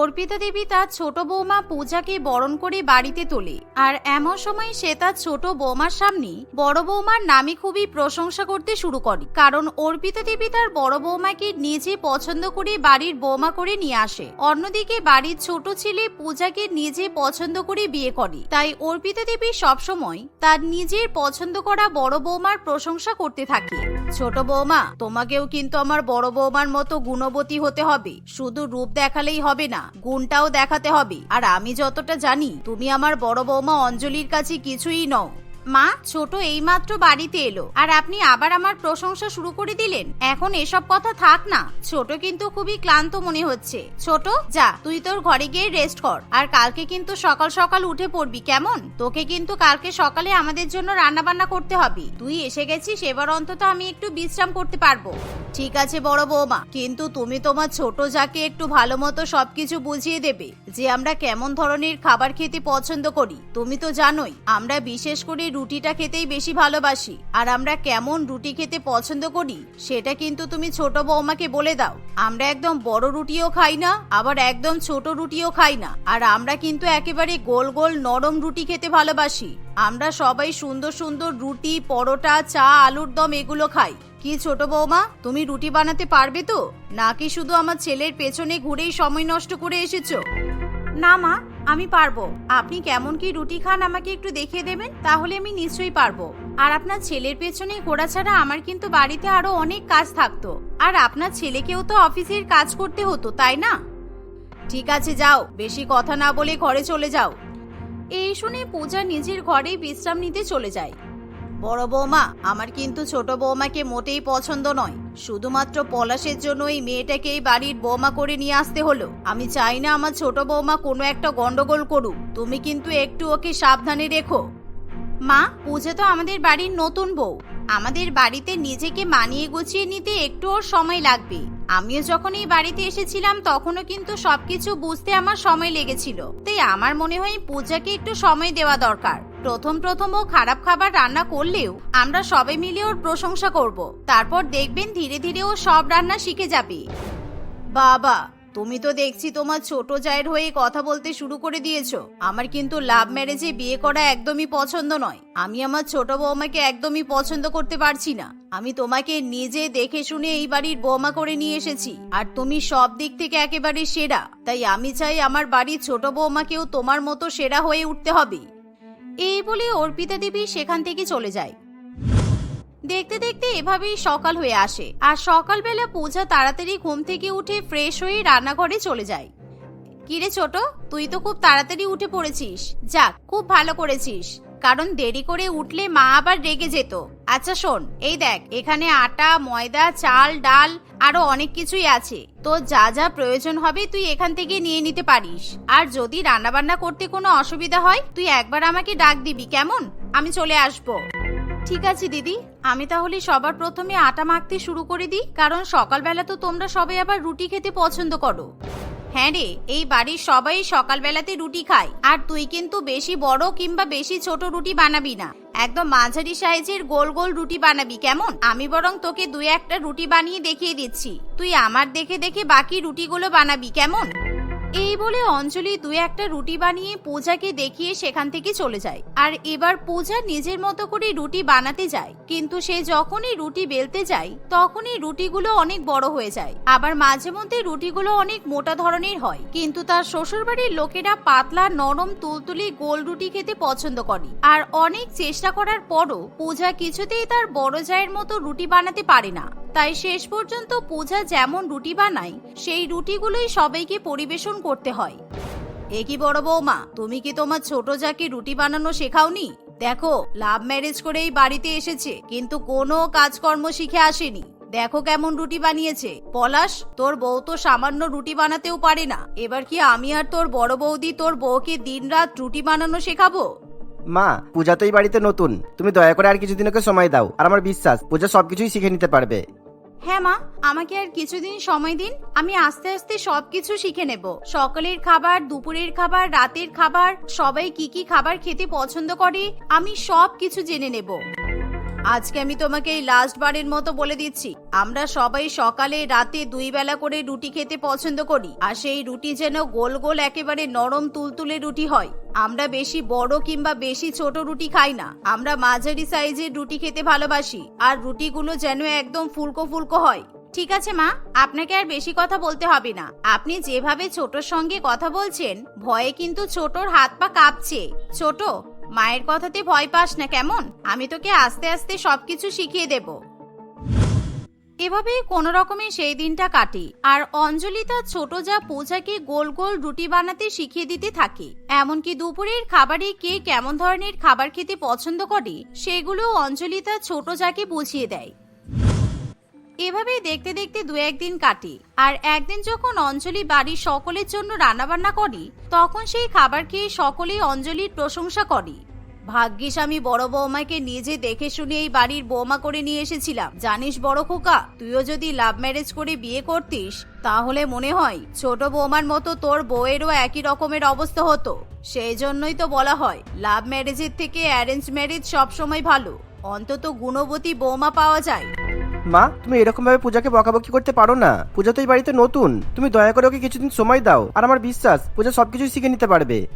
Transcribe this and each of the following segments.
অর্পিতা দেবী তার ছোট বৌমা পূজাকে বরণ করে বাড়িতে তোলে। আর এমন সময় সে তার ছোট বৌমার সামনে বড় বৌমার নামে খুবই প্রশংসা করতে শুরু করে। কারণ অর্পিতা দেবী তার বড় বৌমাকে নিজে পছন্দ করে বাড়ির বৌমা করে নিয়ে আসে। অন্যদিকে বাড়ির ছোট ছেলে পূজাকে নিজে পছন্দ করে বিয়ে করে। তাই অর্পিতা দেবী সবসময় তার নিজের পছন্দ করা বড় বৌমার প্রশংসা করতে থাকে। ছোট বৌমা, তোমাকেও কিন্তু আমার বড় বৌমার মতো গুণবতী হতে হবে। শুধু রূপ দেখালেই হবে না। গুণটাও দেখাতে হবে। আর আমি যতটা জানি, তুমি আমার বড় বৌমা অঞ্জলির কাছে কিছুই নও। মা, ছোট এইমাত্র বাড়িতে এলো। আর আপনি আবার আমার প্রশংসা শুরু করে দিলেন? এখন এসব কথা থাক না। ছোট কিন্তু খুবই ক্লান্ত মনে হচ্ছে। ছোট, যা, তুই তোর ঘরে গিয়ে রেস্ট কর। আর কালকে কিন্তু সকাল সকাল উঠে পড়বি, কেমন? তোকে কিন্তু কালকে সকালে আমাদের জন্য রান্না বান্না করতে হবে। তুই এসে গেছিস, এবার অন্তত আমি একটু বিশ্রাম করতে পারব। ঠিক আছে, বড় বৌমা। কিন্তু তুমি তোমার ছোট যাকে একটু ভালো মতো সবকিছু বুঝিয়ে দেবে, যে আমরা কেমন ধরনের খাবার খেতে পছন্দ করি। তুমি তো জানোই, আমরা বিশেষ করে রুটিটা খেতেই বেশি ভালোবাসি। আর আমরা কেমন রুটি খেতে পছন্দ করি, সেটা কিন্তু তুমি ছোট বৌমাকে বলে দাও। আমরা একদম বড় রুটিও খাই না, আবার একদম ছোট রুটিও খাই না। আর আমরা কিন্তু একেবারে গোল গোল নরম রুটি খেতে ভালোবাসি। আমরা সবাই সুন্দর সুন্দর রুটি, পরোটা, চা, আলুর দম এগুলো খাই। কি ছোট বৌমা, তুমি রুটি বানাতে পারবে তো? নাকি শুধু আমার ছেলের পেছনে ঘুরেই সময় নষ্ট করে এসেছ? না, মা, আমি পারব। আপনি কেমন কি রুটি খান আমাকে একটু দেখিয়ে দেবেন, তাহলে আমি নিশ্চয়ই পারব। আর আপনার ছেলের পেছনে ঘোরা ছাড়া আমার কিন্তু বাড়িতে আরও অনেক কাজ থাকতো। আর আপনার ছেলেকেও তো অফিসের কাজ করতে হতো, তাই না? ঠিক আছে, যাও। বেশি কথা না বলে ঘরে চলে যাও। এই শুনে পূজা নিজের ঘরেই বিশ্রাম নিতে চলে যায়। বড় বৌমা, আমার কিন্তু ছোট বৌমাকে মোটেই পছন্দ নয়। শুধুমাত্র পলাশের জন্য এই মেয়েটাকে এই বাড়ির বৌমা করে নিয়ে আসতে হলো। আমি চাই না আমার ছোট বৌমা কোনো একটা গন্ডগোল করুক। তুমি কিন্তু একটু ওকে সাবধানে রেখো। মা, পূজা তো আমাদের বাড়ির নতুন বউ। আমাদের বাড়িতে নিজেকে মানিয়ে গুছিয়ে নিতে একটু ওর সময় লাগবে। আমিও যখন এই বাড়িতে এসেছিলাম, তখনও কিন্তু সবকিছু বুঝতে আমার সময় লেগেছিল। তাই আমার মনে হয় পূজাকে একটু সময় দেওয়া দরকার। প্রথম প্রথম ও খারাপ খাবার রান্না করলেও আমরা সবাই মিলে ওর প্রশংসা করব। তারপর দেখবেন ধীরে ধীরে ও সব রান্না শিখে যাবে। বাবা, তুমি তো দেখছি তোমার ছোট জায়ের হয়ে কথা বলতে শুরু করে দিয়েছ। আমার কিন্তু লাভ ম্যারেজে বিয়ে করা একদমই পছন্দ নয়। আমি আমার ছোট বৌমাকে একদমই পছন্দ করতে পারছি না। আমি তোমাকে নিজে দেখে শুনে এই বাড়ির বৌমা করে নিয়ে এসেছি। আর তুমি সব দিক থেকে একেবারে সেরা। তাই আমি চাই আমার বাড়ির ছোট বৌমাকেও তোমার মতো সেরা হয়ে উঠতে হবে। এই বলে অর্পিতা দেবী সেখান থেকে চলে যায়। দেখতে দেখতে এভাবেই সকাল হয়ে আসে। আর সকালবেলা পূজা তাড়াতাড়ি ঘুম থেকে উঠে ফ্রেশ হয়ে রান্নাঘরে চলে যায়। কিরে ছোট, তুই তো খুব তাড়াতাড়ি উঠে পড়েছিস। যাক, খুব ভালো করেছিস। কারণ দেরি করে উঠলে মা আবার রেগে যেত। আচ্ছা শোন, এই দেখ, এখানে আটা, ময়দা, চাল, ডাল, আরও অনেক কিছুই আছে। তো যা যা প্রয়োজন হবে তুই এখান থেকে নিয়ে নিতে পারিস। আর যদি রান্নাবান্না করতে কোনো অসুবিধা হয়, তুই একবার আমাকে ডাক দিবি, কেমন? আমি চলে আসব। ঠিক আছে দিদি, আমি তাহলে সবার প্রথমে আটা মাখতে শুরু করে দিই, কারণ সকালবেলা তো তোমরা সবাই আবার রুটি খেতে পছন্দ করো। হ্যাঁ রে, এই বাড়ির সবাই সকালবেলাতে রুটি খায়। আর তুই কিন্তু বেশি বড় কিংবা বেশি ছোট রুটি বানাবি না। একদম মাঝারি সাইজের গোল গোল রুটি বানাবি, কেমন? আমি বরং তোকে দুই একটা রুটি বানিয়ে দেখিয়ে দিচ্ছি। তুই আমার দেখে দেখে বাকি রুটিগুলো বানাবি, কেমন? এই বলে অঞ্জলি দুই একটা রুটি বানিয়ে পূজাকে দেখিয়ে সেখান থেকে চলে যায়। আর এবার পূজা নিজের মতো করে রুটি বানাতে যায়। কিন্তু সে যখনই রুটি বেলতে যায়, তখনই রুটিগুলো অনেক বড় হয়ে যায়। আবার মাঝে মধ্যে রুটিগুলো অনেক মোটা ধরনের হয়। কিন্তু তার শ্বশুরবাড়ির লোকেরা পাতলা, নরম, তুলতুলি গোল রুটি খেতে পছন্দ করে। আর অনেক চেষ্টা করার পরও পূজা কিছুতেই তার বড় জায়ের মতো রুটি বানাতে পারে না। তাই শেষ পর্যন্ত পূজা যেমন রুটি বানায়, সেই রুটিগুলোই সবাইকে পরিবেশন করতে হয়। এ কি বড় বৌমা? তুমি কি তোমার ছোট যাকে রুটি বানানো শেখাওনি? দেখো, লাভ ম্যারেজ করেই বাড়িতে এসেছে, কিন্তু কোনো কাজকর্ম শিখে আসেনি। দেখো কেমন রুটি বানিয়েছে। পলাশ, তোর বউ তো সামান্য রুটি বানাতেও পারে না। এবার কি আমি আর তোর বড় বৌদি তোর বউকে দিনরাত রুটি বানানো শেখাবো? মা, পূজা তো এই বাড়িতে নতুন। তুমি দয়া করে আর কিছুদিন ওকে সময় দাও। আর আমার বিশ্বাস, পূজা সবকিছুই শিখে নিতে পারবে। হ্যাঁ মা, আমাকে আর কিছুদিন সময় দিন, আমি আস্তে আস্তে সবকিছু শিখে নেব। সকালের খাবার, দুপুরের খাবার, রাতের খাবার, সবাই কি কি খাবার খেতে পছন্দ করে, আমি সব কিছু জেনে নেব। আজকে আমি তোমাকে এই লাস্ট বারের মতো বলে দিচ্ছি। আমরা সবাই সকালে রাতে দুই বেলা করে রুটি খেতে পছন্দ করি, আর সেই রুটি যেন গোল গোল একেবারে নরম তুলতুলে রুটি হয়। আমরা বেশি বড় কিংবা বেশি ছোট রুটি খাই না। আমরা মাঝারি সাইজের রুটি খেতে ভালোবাসি, আর রুটিগুলো যেন একদম ফুলকো ফুলকো হয়। ঠিক আছে মা, আপনাকে আর বেশি কথা বলতে হবে না। আপনি যেভাবে ছোটর সঙ্গে কথা বলছেন, ভয়ে কিন্তু ছোটর হাত পা কাঁপছে। ছোট মায়ের কথাতে ভয় পাস না কেমন? আমি তোকে আস্তে আস্তে সবকিছু শিখিয়ে দেব। এভাবেই কোনো রকমে সেই দিনটা কাটি। আর অঞ্জলি তার ছোট যা পূজাকে গোল গোল রুটি বানাতে শিখিয়ে দিতে থাকে। এমনকি দুপুরের খাবারে কে কেমন ধরনের খাবার খেতে পছন্দ করে সেগুলো অঞ্জলি তার ছোট যাকে বুঝিয়ে দেয়। এভাবেই দেখতে দেখতে দু একদিন কাটে। আর একদিন যখন অঞ্জলি বাড়ির সকলের জন্য রান্নাবান্না করি, তখন সেই খাবার খেয়ে সকলেই অঞ্জলির প্রশংসা করে। ভাগ্যিস আমি বড় বৌমাকে নিজে দেখে শুনে এই বাড়ির বৌমা করে নিয়ে এসেছিলাম। জানিস বড় খোকা, তুইও যদি লাভ ম্যারেজ করে বিয়ে করতিস, তাহলে মনে হয় ছোট বৌমার মতো তোর বউয়েরও একই রকমের অবস্থা হতো। সেই জন্যই তো বলা হয় লাভ ম্যারেজের থেকে অ্যারেঞ্জ ম্যারেজ সবসময় ভালো। অন্তত গুণবতী বৌমা পাওয়া যায়। মা, তুমি এরকম ভাবে পূজাকে বকাবকি করতে পারো না। পূজা তো এই বাড়িতে নতুন। তুমি দয়া করে ওকে কিছুদিন সময় দাও। আর আমার বিশ্বাস, পূজা সবকিছু শিখে নিতে পারবে।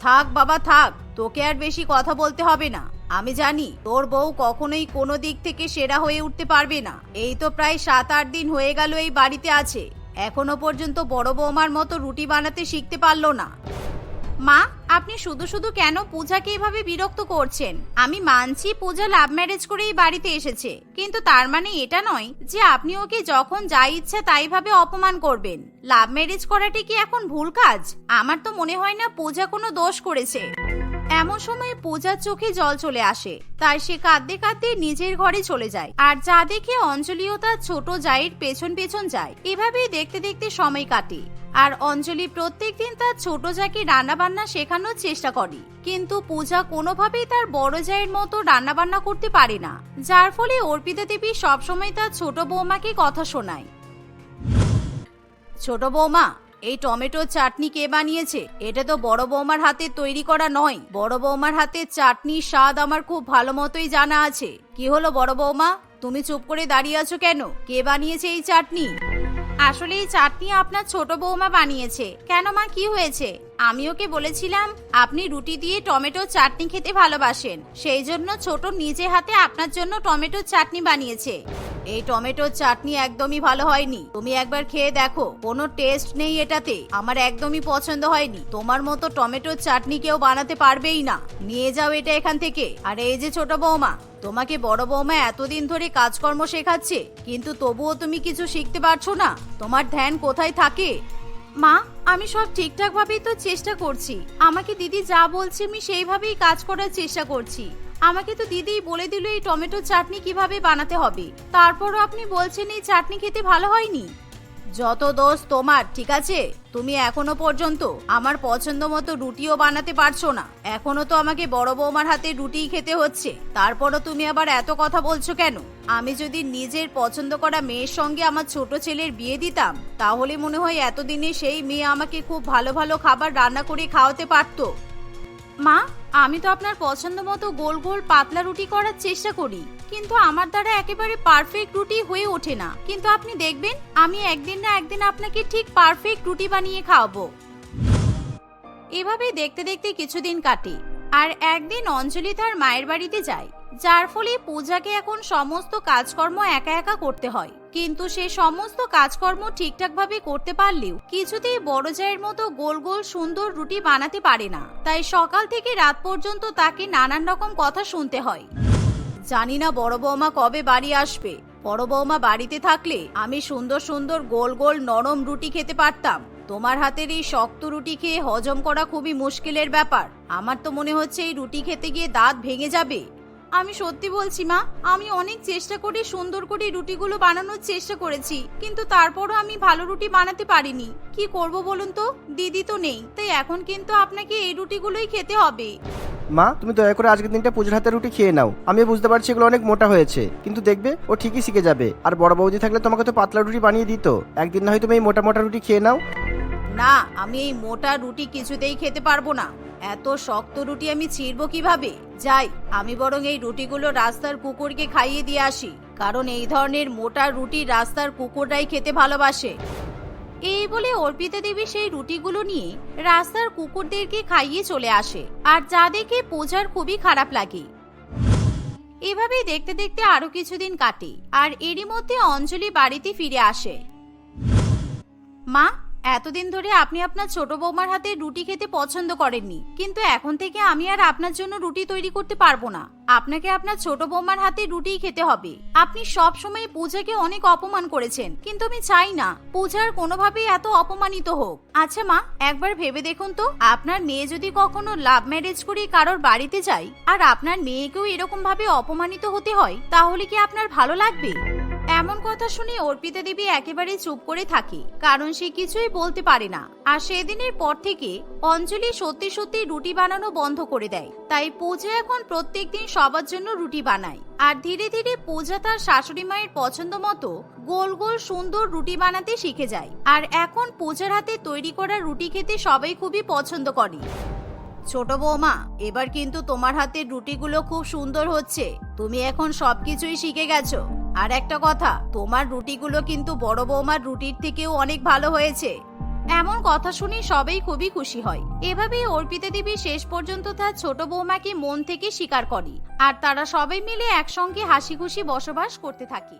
থাক বাবা, থাক। তোকে আর বেশি কথা বলতে হবে না। আমি জানি, তোর বউ কখনোই কোনো দিক থেকে সেরা হয়ে উঠতে পারবে না। এই তো প্রায় সাত আট দিন হয়ে গেল এই বাড়িতে আছে। এখনও পর্যন্ত বড় বৌমার মতো রুটি বানাতে শিখতে পারল না। মা, আপনি শুধু শুধু কেন পূজাকে এভাবে বিরক্ত করছেন? আমি মানছি পূজা লাভ ম্যারেজ করেই বাড়িতে এসেছে। কিন্তু তার মানে এটা নয় যে আপনি ওকে যখন যা ইচ্ছে তাই ভাবে অপমান করবেন। লাভ ম্যারেজ করাটি কি এখন ভুল কাজ? আমার তো মনে হয় না পূজা কোনো দোষ করেছে। এমন সময় পূজার চোখে জল চলে আসে। তাই সে কাঁদতে কাঁদতে নিজের ঘরে চলে যায়। আর যা দেখে অঞ্জলিও তার ছোট জায়ের পেছন পেছন যায়। এভাবেই দেখতে দেখতে সময় কাটে। আর অঞ্জলি প্রত্যেক দিন তার ছোট জাকে রান্না বান্না শেখানোর চেষ্টা করে। কিন্তু পূজা কোনোভাবেই তার বড় জায়ের মতো রান্না বান্না করতে পারে না। যার ফলে অর্পিতা দেবী সবসময় তার ছোট বৌমাকে কথা শোনায়। ছোট বৌমা, এই টমেটোর চাটনি কে বানিয়েছে? এটা তো বড় বৌমার হাতে তৈরি করা নয়। বড় বৌমার হাতে চাটনির স্বাদ আমার খুব ভালো মতোই জানা আছে। কি হলো বড় বৌমা? তুমি চুপ করে দাঁড়িয়ে আছো কেন? কে বানিয়েছে এই চাটনি? আসলে এই চাটনি আপনার ছোট বৌমা বানিয়েছে। কেন মা, কি হয়েছে? আমি ওকে বলেছিলাম, আপনি রুটি দিয়ে টমেটো চাটনি খেতে ভালোবাসেন। সেই জন্য ছোট নিজে হাতে আপনার জন্য টমেটো চাটনি বানিয়েছে। এই টমেটোর চাটনি একদমই ভালো হয়নি। তুমি একবার খেয়ে দেখো। কোনো টেস্ট নেই এটাতে। আমার একদমই পছন্দ হয়নি। তোমার মতো টমেটোর চাটনি কেউ বানাতে পারবেই না। নিয়ে যাও এটা এখান থেকে। আর এই যে ছোট বৌমা, তোমাকে বড় বৌমা এতদিন ধরে কাজকর্ম শেখাচ্ছে, কিন্তু তবুও তুমি কিছু শিখতে পারছ না। তোমার ধ্যান কোথায় থাকে? মা, আমি সব ঠিকঠাকভাবেই তো চেষ্টা করছি। আমাকে দিদি যা বলছে আমি সেইভাবেই কাজ করার চেষ্টা করছি। আমাকে তো দিদি বলে দিল এই টমেটোর চাটনি কীভাবে বানাতে হবে। তারপরও আপনি বলছেন এই চাটনি খেতে ভালো হয়নি। যত দোষ তোমার, ঠিক আছে? তুমি এখনও পর্যন্ত আমার পছন্দ মতো রুটিও বানাতে পারছ না। এখনও তো আমাকে বড় বৌমার হাতে রুটিই খেতে হচ্ছে। তারপরও তুমি আবার এত কথা বলছো কেন? আমি যদি নিজের পছন্দ করা মেয়ের সঙ্গে আমার ছোট ছেলের বিয়ে দিতাম, তাহলে মনে হয় এতদিনে সেই মেয়ে আমাকে খুব ভালো ভালো খাবার রান্না করে খাওয়াতে পারতো। মা, আমি তো আপনার পছন্দ মতো গোল গোল পাতলা রুটি করার চেষ্টা করি, কিন্তু আমার দ্বারা একেবারে পারফেক্ট রুটি হয়ে ওঠে না। কিন্তু আপনি দেখবেন, আমি একদিন না একদিন আপনাকে ঠিক পারফেক্ট রুটি বানিয়ে খাওয়াবো। এভাবেই দেখতে দেখতে কিছুদিন কাটে, আর একদিন অঞ্জলি তার মায়ের বাড়িতে যায়, যার ফলে পূজাকে এখন সমস্ত কাজকর্ম একা একা করতে হয়। কিন্তু সে সমস্ত কাজকর্ম ঠিকঠাকভাবে করতে পারলেও কিছুতেই বড় জায়ের মতো গোল গোল সুন্দর রুটি বানাতে পারে না। তাই সকাল থেকে রাত পর্যন্ত তাকে নানান রকম কথা শুনতে হয়। জানি না বড় বৌমা কবে বাড়ি আসবে। বড় বৌমা বাড়িতে থাকলে আমি সুন্দর সুন্দর গোল গোল নরম রুটি খেতে পারতাম। তোমার হাতের এই শক্ত রুটি খেয়ে হজম করা খুবই মুশকিলের ব্যাপার। আমার তো মনে হচ্ছে এই রুটি খেতে গিয়ে দাঁত ভেঙে যাবে। আমি সত্যি বলছি, মা, আমি অনেক চেষ্টা করে সুন্দর করে রুটিগুলো বানানোর চেষ্টা করেছি, কিন্তু তারপরও আমি ভালো রুটি বানাতে পারিনি। কি করব বলুন তো? দিদি তো নেই, তাই এখন কিন্তু আপনাকে এই রুটিগুলোই খেতে হবে। মা, তুমি দয়া করে আজকের দিনটা পূজার হাতে রুটি খেয়ে নাও। আমি বুঝতে পারছি এগুলো অনেক মোটা হয়েছে, কিন্তু দেখবে ও ঠিকই শিখে যাবে। আর বড় বৌদি থাকলে তোমাকে তো পাতলা রুটি বানিয়ে দিত। একদিন না হয় তুমি এই মোটা মোটা রুটি খেয়ে নাও। না, আমি এই মোটা রুটি কিছুতেই খেতে পারব না। এত শক্ত রুটি আমি ছিঁড়বো কীভাবে? যাই, আমি বরং এই রুটিগুলো রাস্তার কুকুরকে খাইয়ে দিয়ে আসি, কারণ এই ধরনের মোটা রুটি রাস্তার কুকুররাই খেতে ভালোবাসে। এই বলে অর্পিতা দেবী সেই রুটিগুলো নিয়ে রাস্তার কুকুরদেরকে খাইয়ে চলে আসে, আর যা দেখে পূজার খুবই খারাপ লাগে। এভাবেই দেখতে দেখতে আরও কিছুদিন কাটে, আর এরই মধ্যে অঞ্জলি বাড়িতে ফিরে আসে। মা এতদিন ধরে আপনি আপনার ছোট বৌমার হাতে রুটি খেতে পছন্দ করেননি। কিন্তু এখন থেকে আমি আর আপনার জন্য রুটি তৈরি করতে পারব না। আপনাকে আপনার ছোট বৌমার হাতে রুটিই খেতে হবে। আপনি সব সময় পূজাকে অনেক অপমান করেছেন, কিন্তু আমি চাই না। পূজার কোনোভাবেই এত অপমানিত হোক। আচ্ছা মা, একবার ভেবে দেখুন তো, আপনার মেয়ে যদি কখনো লাভ ম্যারেজ করে কারোর বাড়িতে যায়, আর আপনার মেয়েকেও এরকম ভাবে অপমানিত হতে হয়, তাহলে কি আপনার ভালো লাগবে? এমন কথা শুনে অর্পিতা দেবী একেবারে চুপ করে থাকে, কারণ সে কিছুই বলতে পারে না। আর সেদিনের পর থেকে অঞ্জলি সত্যি সত্যি রুটি বানানো বন্ধ করে দেয়। তাই পূজা এখন প্রত্যেক দিন সবার জন্য রুটি বানায়। আর ধীরে ধীরে পূজা তার শাশুড়ি মায়ের পছন্দ মতো গোল গোল সুন্দর রুটি বানাতে শিখে যায়। আর এখন পূজার হাতে তৈরি করা রুটি খেতে সবাই খুবই পছন্দ করে। ছোট বৌমা, এবার কিন্তু তোমার হাতের রুটিগুলো খুব সুন্দর হচ্ছে। তুমি এখন সবকিছুই শিখে গেছো। আর একটা কথা, তোমার রুটিগুলো কিন্তু বড় বৌমার রুটির থেকেও অনেক ভালো হয়েছে। এমন কথা শুনে সবাই খুবই খুশি হয়। এভাবেই অর্পিতা দেবী শেষ পর্যন্ত তার ছোট বৌমাকে মন থেকে স্বীকার করে। আর তারা সবাই মিলে একসঙ্গে হাসি খুশি বসবাস করতে থাকে।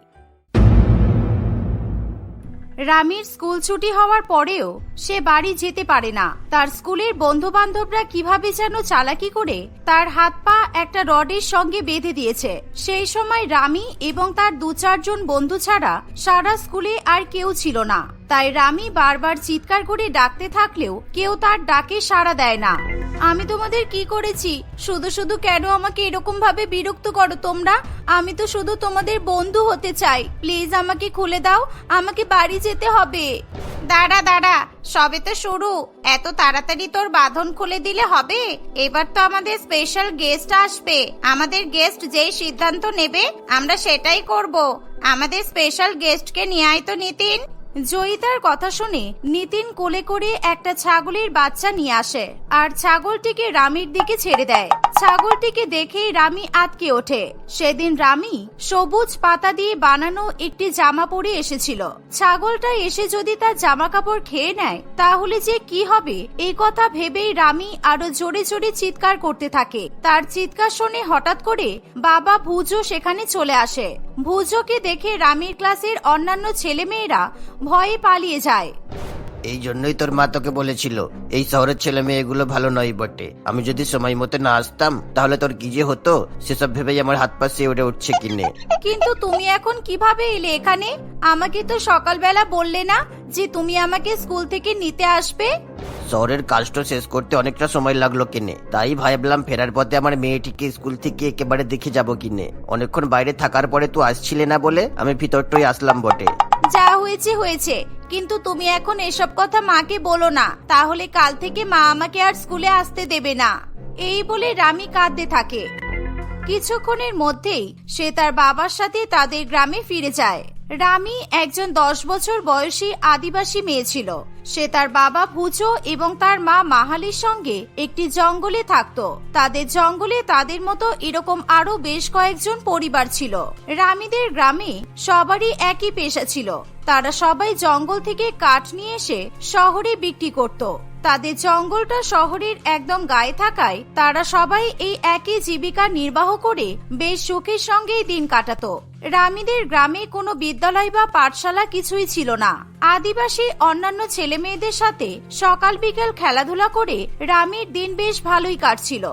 রামির স্কুল ছুটি হওয়ার পরেও সে বাড়ি যেতে পারে না। তার স্কুলের বন্ধু বান্ধবরা কীভাবে যেন চালাকি করে, তার হাত পা একটা রডের সঙ্গে বেঁধে দিয়েছে। সেই সময় রামি এবং তার দু চারজন বন্ধু ছাড়া সারা স্কুলে আর কেউ ছিল না। তাই রামি বারবার চিৎকার করে ডাকতে থাকলেও কেউ তার ডাকে সাড়া দেয় না। আমি তোমাদের কি করেছি? শুধু শুধু কেন আমাকে এরকম ভাবে বিরক্ত করো তোমরা? আমি তো শুধু তোমাদের বন্ধু হতে চাই। প্লিজ আমাকে খুলে দাও। আমাকে বাড়ি যেতে হবে। দাঁড়া দাঁড়া। সবে তো শুরু। এত তাড়াতাড়ি তোর বাঁধন খুলে দিলে হবে? এবার তো আমাদের স্পেশাল গেস্ট আসবে। আমাদের গেস্ট যেই সিদ্ধান্ত নেবে, আমরা সেটাই করব। আমাদের স্পেশাল গেস্টকে নিয়ে আয় তো নিতিন। জয়িতার কথা শুনে নিতিন কোলে করে একটা ছাগলের বাচ্চা নিয়ে আসে আর ছাগলটিকে রামির দিকে ছেড়ে দেয়। ছাগলটিকে দেখেই রামি আটকে ওঠে। সেদিন রামি সবুজ পাতা দিয়ে বানানো একটি জামা পরে এসেছিল। ছাগলটা এসে যদি তার জামা কাপড় খেয়ে নেয়, তাহলে যে কি হবে? এই কথা ভেবেই রামি আরও জোরে জোরে চিৎকার করতে থাকে। তার চিৎকার শুনে হঠাৎ করে বাবা ভুজো সেখানে চলে আসে। ভুজোকে দেখে রামির ক্লাসের অন্যান্য ছেলেমেয়েরা ভয়ে পালিয়ে যায়। এই জন্যই তোর মা তোকে বলেছিল এই শহরের ছেলে মেয়ে এগুলো ভালো নয় বটে। আমি যদি সময় মতো না আসতাম তাহলে তোর কি যে হতো? সেসব ভেবেই আমার হাত পা শিয়ে উঠে উঠছে কিনে। কিন্তু তুমি এখন কীভাবে এলে এখানে? আমাকে তো সকালবেলা বললে না যে তুমি আমাকে স্কুল থেকে নিতে আসবে? শহরের কাজটা শেষ করতে অনেকটা সময় লাগল কিনে। তাই ভাবলাম ফেরার পথে আমার মেয়েটিকে স্কুল থেকে একেবারে দেখে যাব কিনে। অনেকক্ষণ বাইরে থাকার পরে তুই আসছিলে না বলে আমি ভিতরটাই আসলাম বটে। যা হয়েছে হয়েছে। কিন্তু তুমি এখন এসব কথা মাকে বলো না। তাহলে কাল থেকে মা আমাকে আর স্কুলে আসতে দেবে না। এই বলে রামি কাঁদতে থাকে। কিছুক্ষণের মধ্যেই সে তার বাবার সাথে তাদের গ্রামে ফিরে যায়। রামি একজন দশ বছর বয়সী আদিবাসী মেয়ে ছিল। সে তার বাবা ভুজো এবং তার মা মাহালির সঙ্গে একটি জঙ্গলে থাকত। তাদের জঙ্গলে তাদের মতো এরকম আরও বেশ কয়েকজন পরিবার ছিল। রামিদের গ্রামে সবারই একই পেশা ছিল। তারা সবাই জঙ্গল থেকে কাঠ নিয়ে এসে শহরে বিক্রি করত। তাদের জঙ্গলটা শহরের একদম গায়ে থাকায় তারা সবাই এই একই জীবিকা নির্বাহ করে বেশ সুখের সঙ্গেই দিন কাটাতো। রামিদের গ্রামে কোনো বিদ্যালয় বা পাঠশালা কিছুই ছিল না। আদিবাসী অন্যান্য ছেলে মেয়েদের সাথে সকাল বিকেল খেলাধুলা করে রামির দিন বেশ ভালোই কাটছিল।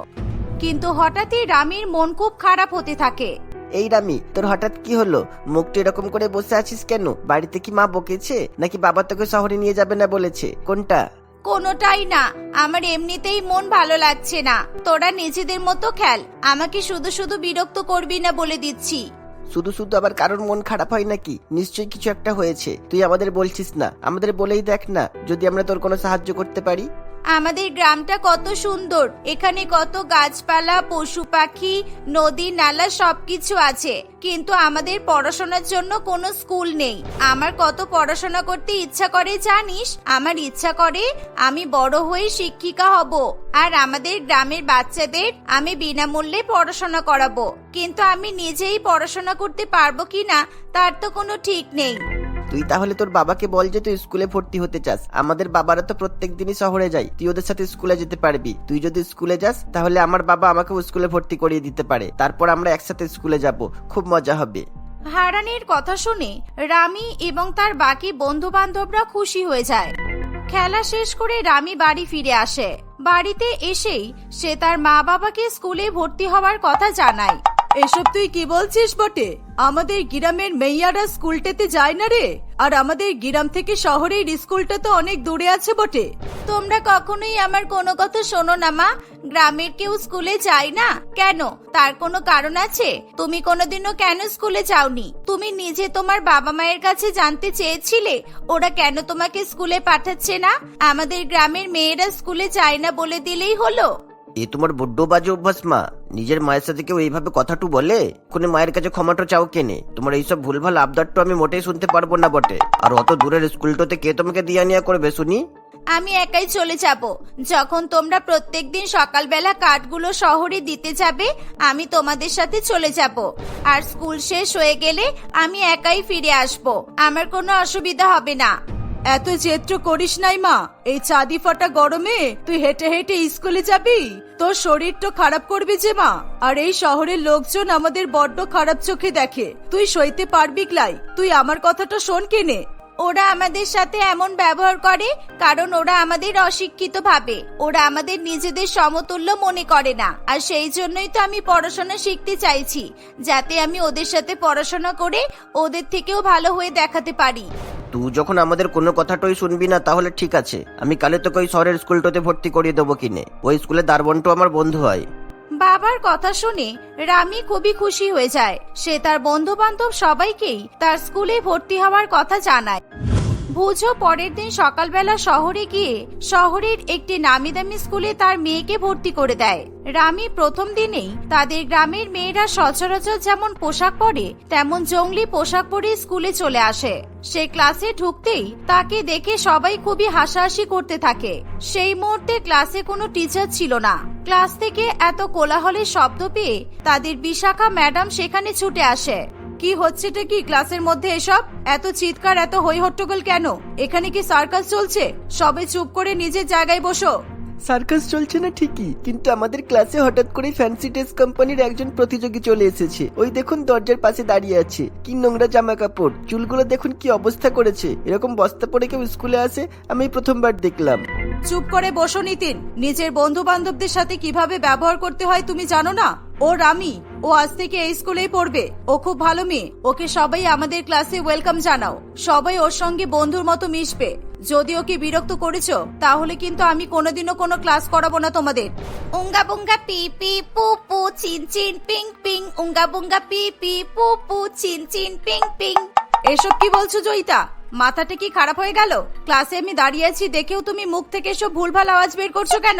কিন্তু হঠাৎই রামির মন খুব খারাপ হতে থাকে। এই রামি, তোর হঠাৎ কি হলো? মুখটা এরকম করে বসে আছিস কেন? বাড়িতে কি মা বকেছে? নাকি বাবা তোকে শহরে নিয়ে যাবে না বলেছে? কোনটা? কোনোটাই না। আমার এমনিতেই মন ভালো লাগছে না। তোরা নিজেদের মতো খেল। আমাকে শুধু শুধু বিরক্ত করবি না বলে দিচ্ছি। শুধু শুধু আবার কারোর মন খারাপ হয় নাকি? নিশ্চয়ই কিছু একটা হয়েছে। তুই আমাদের বলছিস না। আমাদের বলেই দেখ না, যদি আমরা তোর কোনো সাহায্য করতে পারি। আমাদের গ্রামটা কত সুন্দর। এখানে কত গাছপালা, পশু পাখি, নদী, নালা সবকিছু আছে। কিন্তু আমাদের পড়াশোনার জন্য কোনো স্কুল নেই। আমার কত পড়াশোনা করতে ইচ্ছা করে জানিস? আমার ইচ্ছা করে আমি বড় হয়ে শিক্ষিকা হব। আর আমাদের গ্রামের বাচ্চাদের আমি বিনামূল্যে পড়াশোনা করাবো। কিন্তু আমি নিজেই পড়াশোনা করতে পারব কিনা, তার তো কোনো ঠিক নেই। তুই তাহলে তোর বাবাকে বল যে তুই স্কুলে ভর্তি হতে চাস। আমাদের বাবারা তো প্রত্যেক দিনই শহরে যায়। তুই ওদের সাথে স্কুলে যেতে পারবি। তুই যদি স্কুলে যাস, তাহলে আমার বাবা আমাকেও স্কুলে ভর্তি করিয়ে দিতে পারে। তারপর আমরা একসাথে স্কুলে যাব। খুব মজা হবে। হারানের কথা শুনে রামি এবং তার বাকি বন্ধু বান্ধবরা খুশি হয়ে যায়। খেলা শেষ করে রামি বাড়ি ফিরে আসে। বাড়িতে এসেই সে তার মা বাবাকে স্কুলে ভর্তি হওয়ার কথা জানায়। এসব তুই কি বলছিস বটে? আমাদের গ্রামের মেইয়ারা স্কুলটাতে যায় না রে? আর আমাদের গ্রাম থেকে শহরের স্কুলটা তো অনেক দূরে আছে বটে। তোমরা কখনোই আমার কোনো কথা শোনো না, মা। গ্রামের কেউ স্কুলে যায় না। কেন? তার কোনো কারণ আছে? তুমি কোনোদিনও কেন স্কুলে যাওনি? তুমি নিজে তোমার বাবা মায়ের কাছে জানতে চেয়েছিলে? ওরা কেন তোমাকে স্কুলে পাঠাচ্ছে না? আমাদের গ্রামের মেয়েরা স্কুলে যায় না বলে দিলেই হলো। এ তোমার বড্ড বাজে অভ্যাস, মা। নিজের মায়ের সাথে কেউ এইভাবে কথাটু বলে? কোনে মায়ের কাছে ক্ষমাটা চাও কেনে? তোমার এইসব ভুলভাল আবদারটা আমি মোটেই শুনতে পারব না বটে। আর অত দূরের স্কুলটাতে কে তোমাকে দিয়া নিয়া করবে, শুনি? আমি একাই চলে যাব। যখন তোমরা প্রত্যেকদিন সকালবেলা কাঠগুলো শহরে দিতে যাবে, আমি তোমাদের সাথে চলে যাব। আর স্কুল শেষ হয়ে গেলে আমি একাই ফিরে আসব। আমার কোনো অসুবিধা হবে না। এত চেত্র করিস নাই মা। এই চাঁদি ফাটা গরমে তুই হেঁটে হেঁটে স্কুলে যাবি? তোর শরীর তো খারাপ করবি যে মা। আর এই শহরের লোকজন আমাদের বড্ড খারাপ চোখে দেখে। তুই সইতে পারবি ক্লাই। তুই আমার কথাটা শোন কেনে। ওরা আমাদের সাথে এমন ব্যবহার করে, কারণ ওরা আমাদের অশিক্ষিত ভাবে। ওরা আমাদের নিজেদের সমতুল্য মনে করে না। আর সেই জন্যই তো আমি পড়াশোনা শিখতে চাইছি, যাতে আমি ওদের সাথে পড়াশোনা করে ওদের থেকেও ভালো হয়ে দেখাতে পারি। তুই যখন আমাদের কোনো কথাটাই শুনবি না, তাহলে ঠিক আছে। আমি কালে তোকে ওই শহরের স্কুলটাতে ভর্তি করিয়ে দেবো কিনে। ওই স্কুলে দারবন্টু আমার বন্ধু হয়। বাবার কথা শুনে রামি খুবই খুশি হয়ে যায়। সে তার বন্ধু বান্ধব সবাইকেই তার স্কুলে ভর্তি হওয়ার কথা জানায়। বুঝো পরের দিন সকালবেলা শহরে গিয়ে শহরের একটি নামি দামি স্কুলে তার মেয়েকে ভর্তি করে দেয়। রামি প্রথম দিনেই তাদের গ্রামের মেয়েরা সচরাচর যেমন পোশাক পরে, তেমন জঙ্গলি পোশাক পরে স্কুলে চলে আসে। সে ক্লাসে ঢুকতেই তাকে দেখে সবাই খুবই হাসাহাসি করতে থাকে। সেই মুহূর্তে ক্লাসে কোনো টিচার ছিল না। ক্লাস থেকে এত কোলাহলের শব্দ পেয়ে তাদের বিশাখা ম্যাডাম সেখানে ছুটে আসে। কি হচ্ছেটা কি ক্লাসের মধ্যে এসব? এত চিৎকার, এত হৈ হট্টগোল কেন? এখানে কি সার্কাস চলছে? সবে চুপ করে নিজের জায়গায় বসো। সার্কাস চলছে না ঠিকই, কিন্তু আমাদের ক্লাসে হঠাৎ করে ফ্যান্সি ড্রেস কোম্পানির একজন প্রতিযোগী চলে এসেছে। ওই দেখুন দরজার পাশে দাঁড়িয়ে আছে। কি নোংরা জামা কাপড় চুলগুলো দেখুন কি অবস্থা করেছে। এরকম বস্তা পরে কেউ স্কুলে আসে, আমি প্রথমবার দেখলাম। চুপ করে বসো নিতিন। নিজের বন্ধু বান্ধবদের সাথে কীভাবে ব্যবহার করতে হয় তুমি জানো না? ও রামি, ও আজ থেকে এই স্কুলেই পড়বে। ও খুব ভালো মেয়ে। ওকে সবাই আমাদের ক্লাসে ওয়েলকাম জানাও। সবাই ওর সঙ্গে বন্ধুর মতো মিশবে। যদি ওকে বিরক্ত করেছ তাহলে কিন্তু আমি কোনোদিনও কোনো ক্লাস করাবো না তোমাদের। উঙ্গা বুঙ্গা পি পি পু পু চিন চিন পিং পিং। উঙ্গা বুঙ্গা পি পি পু পু চিন চিন পিং পিং। এসব কি বলছো জয়িতা? মাথাটা কি খারাপ হয়ে গেল? ক্লাসে আমি দাঁড়িয়ে আছি দেখেও তুমি মুখ থেকে এসব ভুলভাল আওয়াজ বের করছ কেন?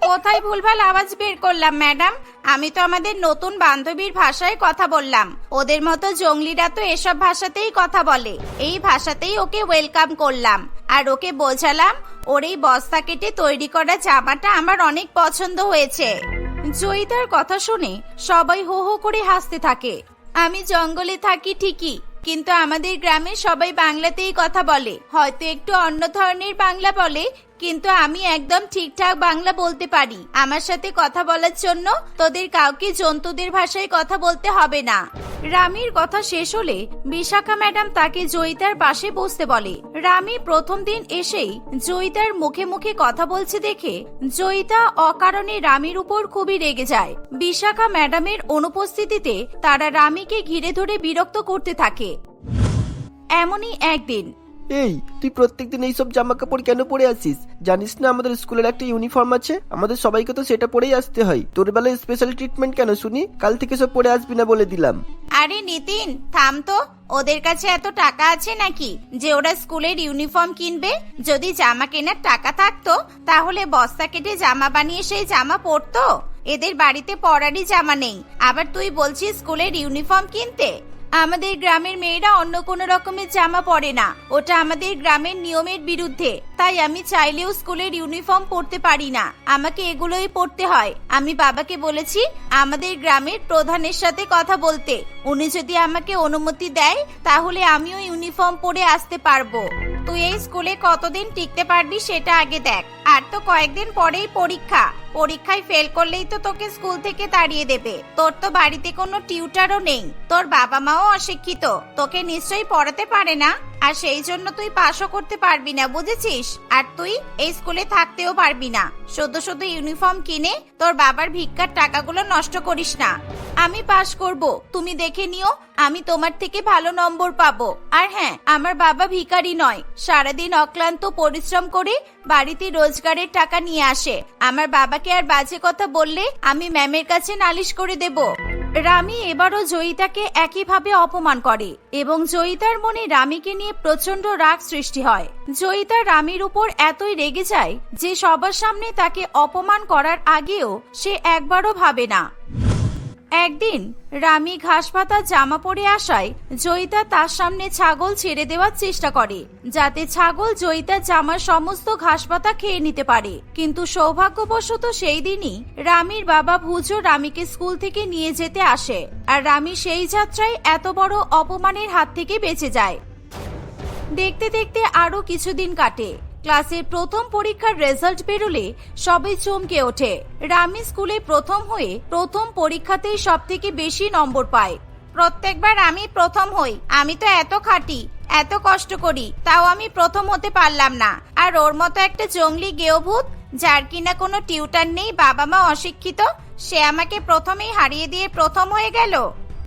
কোথায় ভুলভাল আওয়াজ বের করলাম, ম্যাডাম? আমি তো আমাদের নতুন বান্ধবীর ভাষায় কথা বললাম। ওদের মতো জঙ্গলিরা তো এসব ভাষাতেই কথা বলে। এই ভাষাতেই ওকে ওয়েলকাম করলাম। আর ওকে বোঝালাম, ওর এই বস্তা কেটে তৈরি করা জামাটা আমার অনেক পছন্দ হয়েছে। জয়িতার কথা শুনে সবাই হো হো করে হাসতে থাকে। আমি জঙ্গলে থাকি ঠিকই কিন্তু আমাদের গ্রামে সবাই বাংলাতেই কথা বলে। হয়তো একটু অন্য ধরনের বাংলা বলে কিন্তু আমি একদম ঠিকঠাক বাংলা বলতে পারি। আমার সাথে কথা বলার জন্য তোদের কাউকে জন্তুদের ভাষায় কথা বলতে হবে না। রামির কথা শেষ হলে বিশাখা ম্যাডাম তাকে জয়িতার পাশে বসতে বলে। রামি প্রথম দিন এসেই জয়িতার মুখে মুখে কথা বলছে দেখে জয়িতা অকারণে রামির উপর খুবই রেগে যায়। বিশাখা ম্যাডামের অনুপস্থিতিতে তারা রামিকে ঘিরে ধরে বিরক্ত করতে থাকে। এমনই একদিন এই, তুই প্রত্যেকদিন এইসব জামা কাপড় কেন পরে আসিস? জানিস না আমাদের স্কুলের একটা ইউনিফর্ম আছে? আমাদের সবাইকে তো সেটা পরেই আসতে হয়। তোর বেলায় স্পেশাল ট্রিটমেন্ট কেন শুনি? কাল থেকে সব পরে আসবি না বলে দিলাম। আরে নিতিন, থাম তো। ওদের কাছে এত টাকা আছে নাকি? যে ওরা স্কুলের ইউনিফর্ম কিনবে? যদি জামা কেনার টাকা থাকতো, তাহলে বস্তা কেটে জামা বানিয়ে সেই জামা পরতো। এদের বাড়িতে পরারই জামা নেই। আবার তুই বলছিস স্কুলের ইউনিফর্ম কিনতে? আমাদের গ্রামের মেয়েরা অন্য কোনো রকমের জামা পরে না। ওটা আমাদের গ্রামের নিয়মের বিরুদ্ধে। তাই আমি চাইলেও স্কুলের ইউনিফর্ম পরতে পারি না। আমাকে এগুলোই পরতে হয়। আমি বাবাকে বলেছি, আমাদের গ্রামের প্রধানের সাথে কথা বলতে। উনি যদি আমাকে অনুমতি দেয়, তাহলে আমিও ইউনিফর্ম পরে আসতে পারব। তুই এই স্কুলে কতদিন টিকতে পারবি সেটা আগে দেখ। আর তো কয়েকদিন পরেই পরীক্ষা। পরীক্ষায় ফেল করলেই তো তোকে স্কুল থেকে তাড়িয়ে দেবে। তোর তো বাড়িতে কোনো টিউটারও নেই। তোর বাবা মাও অশিক্ষিত। তোকে নিশ্চয়ই পড়াতে পারে না। আর সেই জন্য তুই পাশও করতে পারবি না, বুঝেছিস? আর তুই এই স্কুলে থাকতেও পারবি না। সদ্য সদ্য ইউনিফর্ম কিনে তোর বাবার ভিক্ষার টাকাগুলো নষ্ট করিস না। আমি পাশ করব। তুমি দেখে নিও, আমি তোমার থেকে ভালো নম্বর পাবো। আর হ্যাঁ আমার বাবা ভিখারি নয়। সারাদিন অক্লান্ত পরিশ্রম করে বাড়িতে রোজগারের টাকা নিয়ে আসে। আমার বাবাকে আর বাজে কথা বললে আমি ম্যামের কাছে নালিশ করে দেব। রামি এবারও জয়িতাকে একইভাবে অপমান করে এবং জয়িতার মনে রামিকে নিয়ে প্রচণ্ড রাগ সৃষ্টি হয়। জয়িতা রামির উপর এতই রেগে যায় যে সবার সামনে তাকে অপমান করার আগেও সে একবারও ভাবে না। একদিন রামি ঘাস পাতা জামা পরে আসায় জয়িতা তার সামনে ছাগল ছেড়ে দেওয়ার চেষ্টা করে, যাতে ছাগল জয়িতার জামার সমস্ত ঘাস পাতা খেয়ে নিতে পারে। কিন্তু সৌভাগ্যবশত সেই দিনই রামির বাবা ভুজো রামিকে স্কুল থেকে নিয়ে যেতে আসে আর রামি সেই যাত্রায় এত বড় অপমানের হাত থেকে বেঁচে যায়। দেখতে দেখতে আরও কিছুদিন কাটে ক্লাসের প্রথম পরীক্ষার রেজাল্ট বেরোলে সবাই চমকে ওঠে। রামি স্কুলে প্রথম হয়ে প্রথম পরীক্ষাতেই সব থেকে বেশি নম্বর পায়। প্রত্যেকবার আমি প্রথম হই। আমি তো এত খাটি, এত কষ্ট করি, তাও আমি প্রথম হতে পারলাম না। আর ওর মতো একটা জঙ্গলি গেয়ভূত যার কিনা কোনো টিউটার নেই, বাবা মা অশিক্ষিত, সে আমাকে প্রথমেই হারিয়ে দিয়ে প্রথম হয়ে গেল।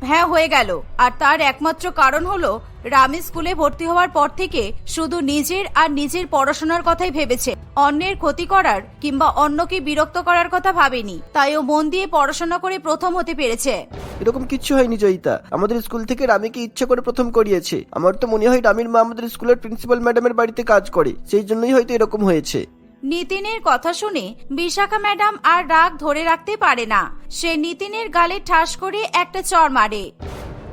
হ্যাঁ হয়ে গেল। আর তার একমাত্র কারণ হলো, রামি স্কুলে ভর্তি হওয়ার পর থেকে শুধু নিজের আর নিজের পড়াশোনার কথাই ভেবেছে। অন্যের ক্ষতি করার কিংবা অন্যকে বিরক্ত করার কথা ভাবেনি। তাই ও মন দিয়ে পড়াশোনা করে প্রথম হতে পেরেছে। এরকম কিচ্ছু হয়নি জয়িতা। আমাদের স্কুল থেকে রামিকে ইচ্ছা করে প্রথম করিয়েছে। আমার তো মনে হয় রামির মা আমাদের স্কুলের প্রিন্সিপাল ম্যাডামের বাড়িতে কাজ করে। সেই জন্যই হয়তো এরকম হয়েছে। নিতিনের কথা শুনে বিশাখা ম্যাডাম আর রাগ ধরে রাখতে পারে না। সে নিতিনের গালে ঠাস করে একটা চর মারে।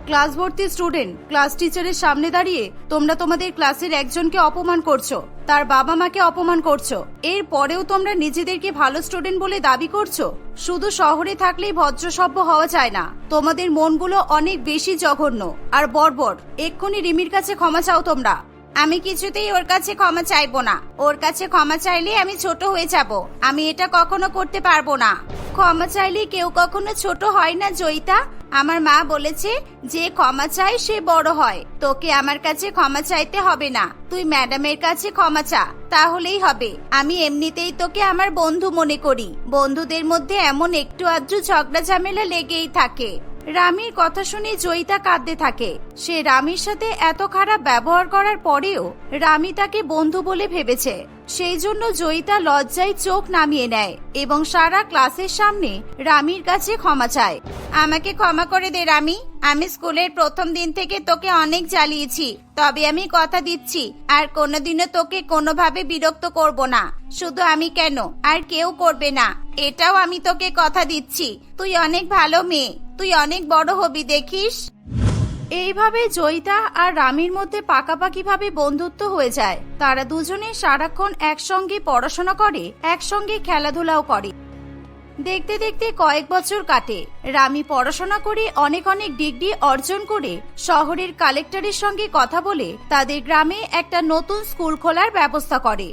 ক্লাস ভর্তি স্টুডেন্ট, ক্লাস টিচারের সামনে দাঁড়িয়ে তোমরা তোমাদের ক্লাসের একজনকে অপমান করছ, তার বাবা মাকে অপমান করছ। এর পরেও তোমরা নিজেদেরকে ভালো স্টুডেন্ট বলে দাবি করছ? শুধু শহরে থাকলেই ভদ্রসভ্য হওয়া যায় না। তোমাদের মনগুলো অনেক বেশি জঘন্য। আর বর্বর এক্ষুনি রিমির কাছে ক্ষমা চাও তোমরা। আমি কিছুতেই ওর কাছে ক্ষমা চাইব না। ওর কাছে ক্ষমা চাইলে আমি ছোট হয়ে যাব। আমি এটা কখনো করতে পারব না। ক্ষমা চাইলে কেউ কখনো ছোট হয় না, জয়িতা। আমার মা বলেছে, যে ক্ষমা চায়, সে বড় হয়। তোকে আমার কাছে ক্ষমা চাইতে হবে না। তুই ম্যাডামের কাছে ক্ষমা চা। তাহলেই হবে। আমি এমনিতেই তোকে আমার বন্ধু মনে করি। বন্ধুদের মধ্যে এমন একটু আধটু ঝগড়া ঝামেলা লেগেই থাকে। রামির কথা শুনে জয়িতা কাঁদতে থাকে। সে রামির সাথে এত খারাপ ব্যবহার করার পরেও রামি তাকে বন্ধু বলে ভেবেছে। সেই জন্য জয়িতা লজ্জায় চোখ নামিয়ে নেয় এবং সারা ক্লাসের সামনে রামির কাছে ক্ষমা চায়। আমাকে ক্ষমা করে দে রামি। আমি স্কুলের প্রথম দিন থেকে তোকে অনেক জ্বালিয়েছি। তবে আমি কথা দিচ্ছি, আর কোনোদিনও তোকে কোনোভাবে বিরক্ত করব না। শুধু আমি কেন? আর কেউ করবে না। এটাও আমি তোকে কথা দিচ্ছি। তুই অনেক ভালো মেয়ে। তুই অনেক বড় হবি, দেখিস? এইভাবে জয়িতা আর রামির মধ্যে পাকাপাকিভাবে বন্ধুত্ব হয়ে যায়। তারা দুজনে সারাক্ষণ একসঙ্গে পড়াশোনা করে, একসঙ্গে খেলাধুলাও করে। দেখতে দেখতে কয়েক বছর কাটে। রামি পড়াশোনা করে অনেক অনেক ডিগ্রি অর্জন করে শহরের কালেক্টরের সঙ্গে কথা বলে তাদের গ্রামে একটা নতুন স্কুল খোলার ব্যবস্থা করে।